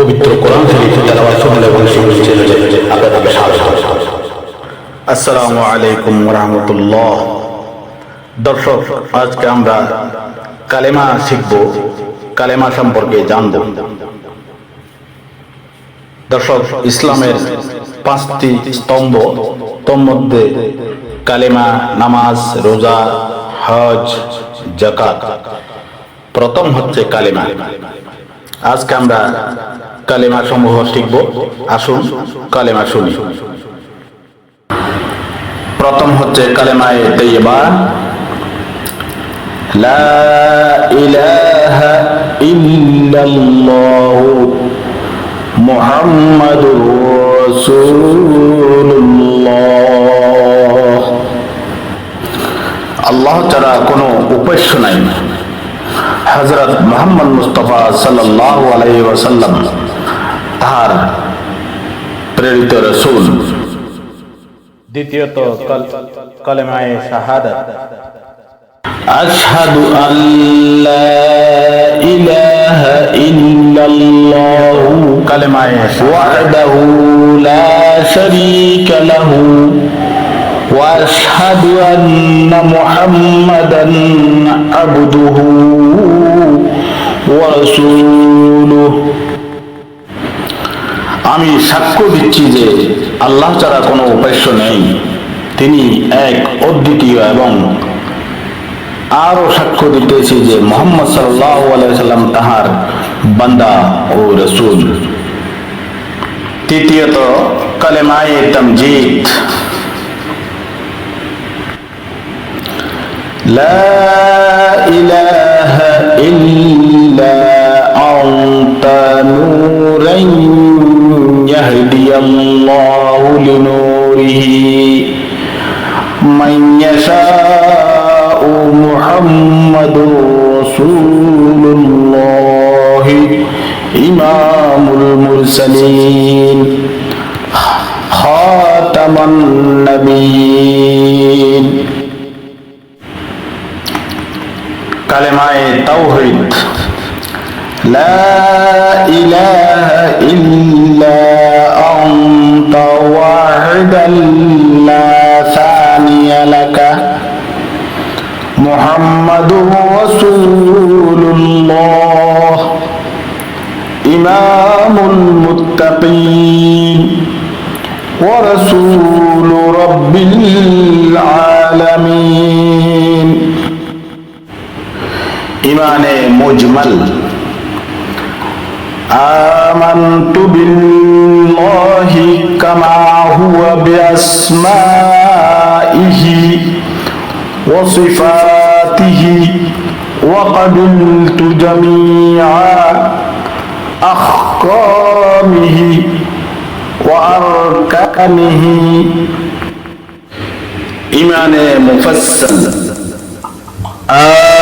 পবিত্র কোরআন তেলাওয়াত শুনলে এবং আপনাদেরকে আসসালামু আলাইকুম রহমতুল্লাহ। দর্শক, আজকে আমরা কালেমা শিখব, কালেমা সম্পর্কে জানব। দর্শক, ইসলামের পাঁচটি স্তম্ভ তোর মধ্যে কালেমা, নামাজ, রোজা, হজ জাকাত প্রথম হচ্ছে কালেমা। আজকে আমরা কালেমা সমূহ শিখব। আসুন, কালেমা শুনি। প্রথম হচ্ছে কালেমায়ে তৈয়বা লা ইলাহা ইল্লাল্লাহ মুহাম্মাদুর রাসূলুল্লাহ। আল্লাহ ছাড়া কোনো উপাস্য নাই। হজরত মোহাম্মদ মুস্তফা সাল্লাহ আলাই তাহার প্রেরিত রসুল। দ্বিতীয়ত কলেমায়ে শাহাদাত। আশহাদু আল্লা ইলাহা ইল্লাল্লাহ কালেমায়ে ওয়াহদাহু লা শারীকা লাহু। واشهد ان محمدا عبده ورسوله আমি সাক্ষ্য দিচ্ছি যে আল্লাহ ছাড়া কোনো উপাস্য নেই তিনি এক অদ্বিতীয় এবং আরো সাক্ষ্য দিতেছি যে মোহাম্মদ সাল্লাহ সাল্লাম তাহার বান্দা ও রসুল তৃতীয়ত কালেমায়ে তামজিদ لا إله إلا أنت نورا يهدي الله لنوره من يشاء محمد رسول الله إمام المرسلين خاتم النبيين কালেমায়ে তাওহীদ লা ইলাহা ইল্লা আনতা ওয়াহিদান লা সানিয়া লাকা মুহাম্মাদুর রাসূলুল্লাহ ইমামুল মুত্তাকিন المجمل آمنت بالله كما هو بأسمائه وصفاته وقبلت جميع أحكامه وأركانه. إيمان مفصل. آه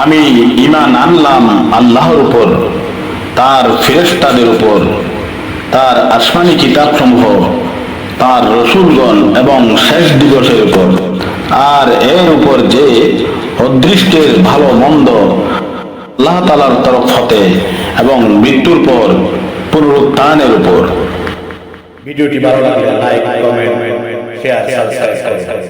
আমি ইমান আনলাম আল্লাহর উপর, তার ফেরেস্তাদের উপর, তার আসমানি কিতাব সমূহ তার রসুলগণ এবং শেষ দিবসের উপর। আর এর উপর যে অদৃষ্টের ভালো মন্দ আল্লাহ তালার তরফ হতে এবং মৃত্যুর পর পুনরুত্থানের উপর। ভিডিওটি ভালো লাগলে লাইক কমেন্ট শেয়ার সাবস্ক্রাইব